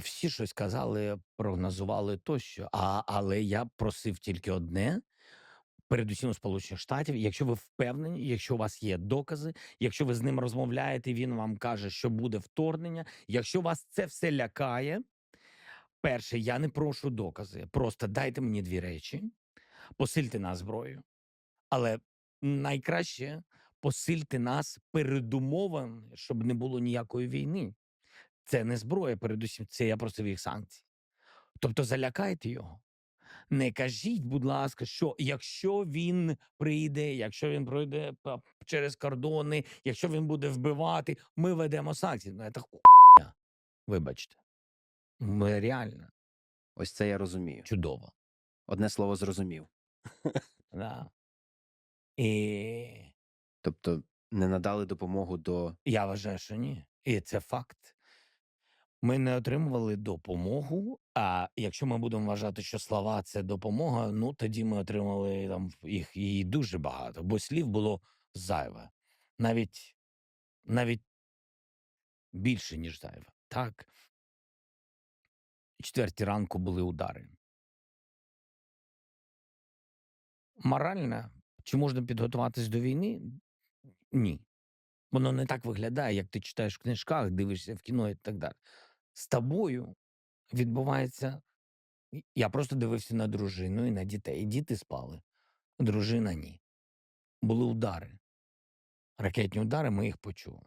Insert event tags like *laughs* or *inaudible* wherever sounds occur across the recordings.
Всі щось казали, прогнозували тощо. А, але я просив тільки одне, передусім Сполучених Штатів. Якщо ви впевнені, якщо у вас є докази, якщо ви з ним розмовляєте, він вам каже, що буде вторгнення. Якщо вас це все лякає, перше, я не прошу докази. Просто дайте мені дві речі, посильте нас зброєю. Але найкраще посильте нас передумовами, щоб не було ніякої війни. Це не зброя, передусім, це я просив їх санкцій. Тобто залякайте його. Не кажіть, будь ласка, що якщо він прийде, якщо він пройде через кордони, якщо він буде вбивати, ми ведемо санкції. Ну, це хуйня. Вибачте. Ми реально Ось це я розумію. чудово. Одне слово зрозумів. *laughs* Да. І Тобто не надали допомогу до я вважаю, що ні. І це факт. Ми не отримували допомогу. А якщо ми будемо вважати, що слова це допомога, ну тоді ми отримали там їх і дуже багато, бо слів було зайве, навіть навіть більше, ніж зайве. Так. Четвертій ранку були удари. Морально, чи можна підготуватись до війни? Ні. Воно не так виглядає, як ти читаєш в книжках, дивишся в кіно і так далі. З тобою відбувається. Я просто дивився на дружину і на дітей. Діти спали, дружина ні. Були удари. Ракетні удари, ми їх почули.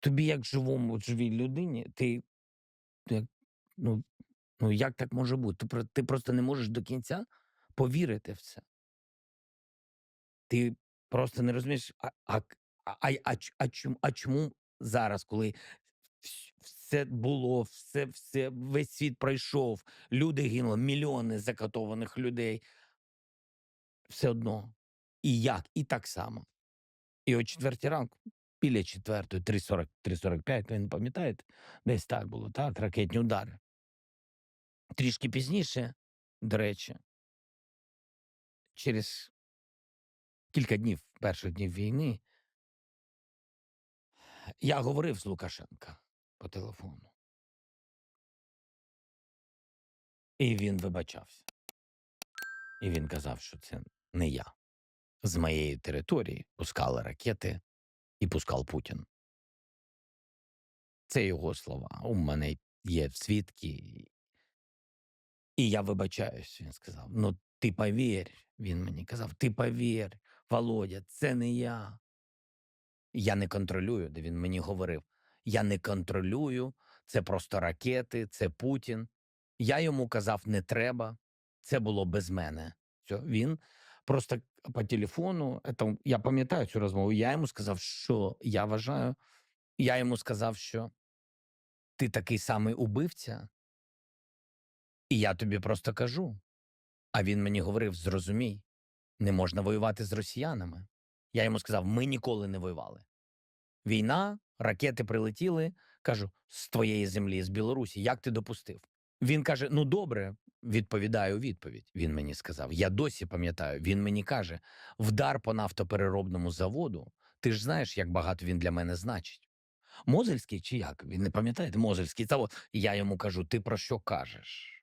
Тобі, як живому, живій людині, ти, ну, ну як так може бути? Ти, ти просто не можеш до кінця повірити в це. Ти просто не розумієш, а, а, а, а, а, а, чому, а чому зараз, коли все було, все, все, весь світ пройшов, люди гинули, мільйони закатованих людей. Все одно. І як? І так само. І о четвертій ранку, біля четвертої, 3.40, 3.45, ви не пам'ятаєте? Десь так було, так? Ракетні удари. Трішки пізніше, до речі, через кілька днів, перших днів війни, я говорив з Лукашенка по телефону. І він вибачався. І він казав, що це не я. З моєї території пускали ракети і пускав Путін. Це його слова. У мене є свідки. І я вибачаюся, він сказав. Ну, ти повір, він мені казав, ти повір, Володя, це не я. Я не контролюю, де він мені говорив. Я не контролюю, це просто ракети, це Путін. Я йому казав, не треба, це було без мене. Все, він просто по телефону, это, я пам'ятаю цю розмову. Я йому сказав, що я вважаю, я йому сказав, що ти такий самий убивця, і я тобі просто кажу. А він мені говорив: зрозумій, не можна воювати з росіянами. Я йому сказав: ми ніколи не воювали. Війна, ракети прилетіли. Кажу, з твоєї землі, з Білорусі, як ти допустив? Він каже: Ну добре, відповідаю відповідь. Він мені сказав. Я досі пам'ятаю. Він мені каже: вдар по нафтопереробному заводу. Ти ж знаєш, як багато він для мене значить. Мозельський чи як? Він не пам'ятаєте? Мозельський завод. Я йому кажу: ти про що кажеш?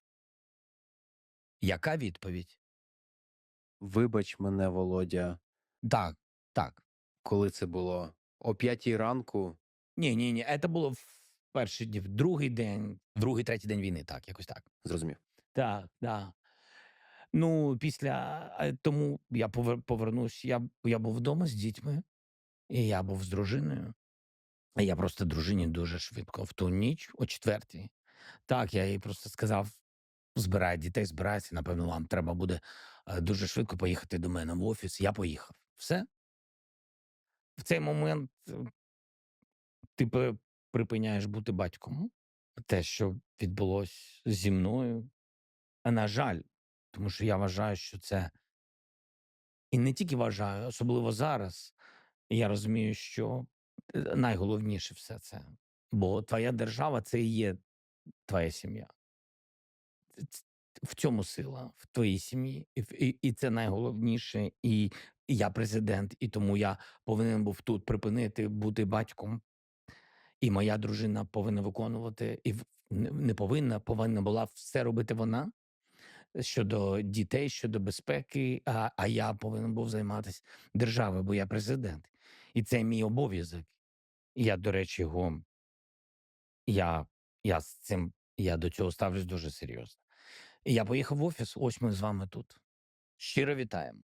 Яка відповідь? вибач мене, Володя, Так, так. коли це було о п'ятій ранку. Ні, ні, ні. Це було в перші дні, в другий день, другий, третій день війни, так, якось так. Зрозумів. Так, так. Ну, після тому я повер, повернусь. Я, я був вдома з дітьми, і я був з дружиною. А Я просто дружині дуже швидко в ту ніч, о четвертій. Так, я їй просто сказав: збирай дітей, збирайся. Напевно, вам треба буде е, дуже швидко поїхати до мене в офіс. Я поїхав. Все. В цей момент е, ти припиняєш бути батьком. Те, що відбулось зі мною. А на жаль, тому що я вважаю, що це і не тільки вважаю, особливо зараз. Я розумію, що е, найголовніше все це. Бо твоя держава це і є твоя сім'я. В цьому сила, в твоїй сім'ї. І, і, це найголовніше. І, і я президент, і тому я повинен був тут припинити бути батьком. І моя дружина повинна виконувати, і не повинна, повинна була все робити вона щодо дітей, щодо безпеки. А, а я повинен був займатися державою, бо я президент. І це мій обов'язок. Я, до речі, його я, я з цим я до цього ставлюсь дуже серйозно. Я поїхав в офіс. Ось ми з вами тут. Щиро вітаємо.